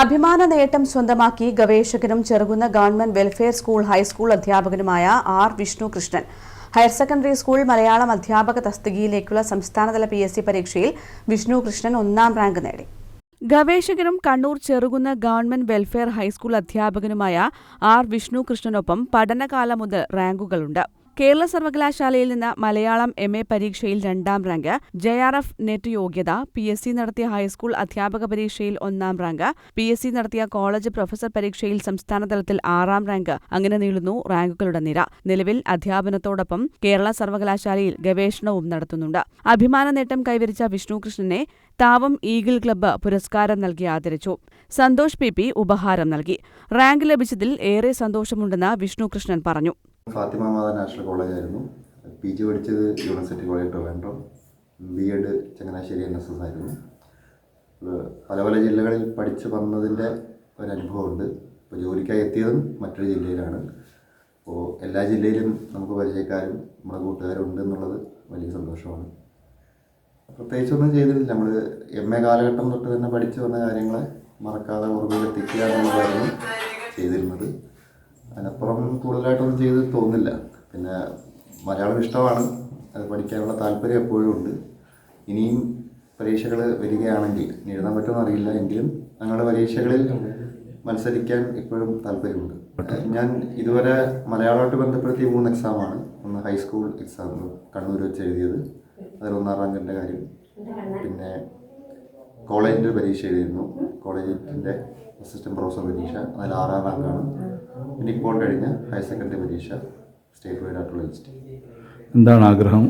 അഭിമാന നേട്ടം സ്വന്തമാക്കി ഗവേഷകനും Cherukunnu government welfare school high school അധ്യാപകനുമായ R Vishnukrishnan higher secondary school Malayalam അധ്യാപക തസ്തികയിലേക്കുള്ള സംസ്ഥാനതല പി എസ് സി പരീക്ഷയിൽ വിഷ്ണുകൃഷ്ണൻ ഒന്നാം റാങ്ക് നേടി. ഗവേഷകനും കണ്ണൂർ ചെറുകുന്ന ഗവൺമെന്റ് വെൽഫെയർ ഹൈസ്കൂൾ അധ്യാപകനുമായ ആർ വിഷ്ണു കൃഷ്ണനൊപ്പം പഠനകാലം മുതൽ റാങ്കുകളുണ്ട്. കേരള സർവകലാശാലയിൽ നിന്ന് മലയാളം എം എ പരീക്ഷയിൽ രണ്ടാം rank J R F net യോഗ്യത പി എസ് സി നടത്തിയ ഹൈസ്കൂൾ അധ്യാപക പരീക്ഷയിൽ ഒന്നാം റാങ്ക് പി എസ് സി നടത്തിയ കോളേജ് പ്രൊഫസർ പരീക്ഷയിൽ സംസ്ഥാന തലത്തിൽ ആറാം റാങ്ക്. അങ്ങനെ നീളുന്നു റാങ്കുകളുടെ നിര. നിലവിൽ അധ്യാപനത്തോടൊപ്പം കേരള സർവകലാശാലയിൽ ഗവേഷണവും നടത്തുന്നുണ്ട്. അഭിമാന നേട്ടം കൈവരിച്ച വിഷ്ണുകൃഷ്ണനെ താവം ഈഗിൾ ക്ലബ്ബ് പുരസ്കാരം നൽകി ആദരിച്ചു. സന്തോഷ് പി പി ഉപഹാരം നൽകി. റാങ്ക് ലഭിച്ചതിൽ ഏറെ സന്തോഷമുണ്ടെന്ന് വിഷ്ണുകൃഷ്ണൻ പറഞ്ഞു. ഫാത്തിമ മാത നാഷണൽ കോളേജായിരുന്നു പി ജി പഠിച്ചത് university college Trivandrum B Ed Changanassery N S S ആയിരുന്നു. പല പല ജില്ലകളിൽ പഠിച്ചു വന്നതിന്റെ ഒരു അനുഭവമുണ്ട് ഇപ്പോൾ ജോലിക്കായി എത്തിയതും മറ്റൊരു ജില്ലയിലാണ്. അപ്പോൾ എല്ലാ ജില്ലയിലും നമുക്ക് പരിചയക്കാരും നമ്മുടെ കൂട്ടുകാരും ഉണ്ട് എന്നുള്ളത് വലിയ സന്തോഷമാണ്. പ്രത്യേകിച്ചൊന്നും ചെയ്തിട്ടില്ല. നമ്മൾ എം എ കാലഘട്ടം തൊട്ട് തന്നെ പഠിച്ചു വന്ന കാര്യങ്ങളെ മറക്കാതെ ഓർമ്മയിലെത്തിക്കുക എന്നുള്ളതായിരുന്നു ചെയ്തിരുന്നത്. അതിനപ്പുറം കൂടുതലായിട്ടൊന്നും ചെയ്ത് തോന്നില്ല പിന്നെ മലയാളം ഇഷ്ടമാണ്. അത് പഠിക്കാനുള്ള താല്പര്യം എപ്പോഴും ഉണ്ട്. ഇനിയും പരീക്ഷകൾ വരികയാണെങ്കിൽ എഴുതാൻ പറ്റുമെന്ന് അറിയില്ല എങ്കിലും ഞങ്ങളുടെ പരീക്ഷകളിൽ മത്സരിക്കാൻ ഇപ്പോഴും താല്പര്യമുണ്ട്. ഞാൻ ഇതുവരെ മലയാളമായിട്ട് ബന്ധപ്പെടുത്തിയ മൂന്ന് എക്സാമാണ് ഒന്ന് ഹൈസ്കൂൾ എക്സാം കണ്ണൂർ വെച്ച് എഴുതിയത്. അതിൽ ഒന്നാം റാങ്കിന്റെ കാര്യം. പിന്നെ കോളേജിന്റെ പരീക്ഷ എഴുതിയിരുന്നു. കോളേജിന്റെ അസിസ്റ്റന്റ് പ്രൊഫസർ പരീക്ഷ. അതിൽ ആറാം റാങ്കാണ് ഇപ്പോൾ കഴിഞ്ഞ ഹയർ സെക്കൻഡറി പരീക്ഷ സ്റ്റേറ്റ് വൈഡ് ആയിട്ടുള്ള ലിസ്റ്റ് എന്താണ് ആഗ്രഹം?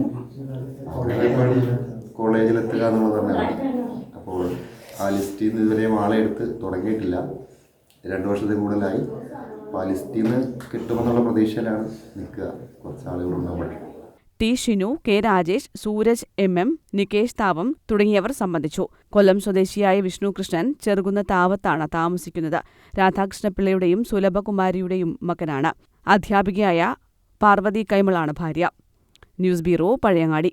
കോളേജിലെത്തുക എന്നുള്ളത് തന്നെയാണ് അപ്പോൾ ആ ലിസ്റ്റിൽ നിന്ന് ഇതുവരെയും ആളെ എടുത്ത് തുടങ്ങിയിട്ടില്ല. രണ്ട് വർഷത്തിൽ കൂടുതലായി. അപ്പോൾ ആ ലിസ്റ്റിൽ നിന്ന് കിട്ടുമെന്നുള്ള പ്രതീക്ഷയിലാണ് നിൽക്കുക. കുറച്ച് ആളുകളുണ്ടാവും T Shinu K Rajesh Sooraj M M Nikesh Thavam തുടങ്ങിയവർ സംബന്ധിച്ചു. കൊല്ലം സ്വദേശിയായ വിഷ്ണു കൃഷ്ണൻ ചെറുകുന്ന താവത്താണ് താമസിക്കുന്നത്. രാധാകൃഷ്ണപിള്ളയുടെയും സുലഭകുമാരിയുടെയും മകനാണ്. അധ്യാപികയായ പാർവതി കൈമളാണ് ഭാര്യ. News bureau Pazhayangadi.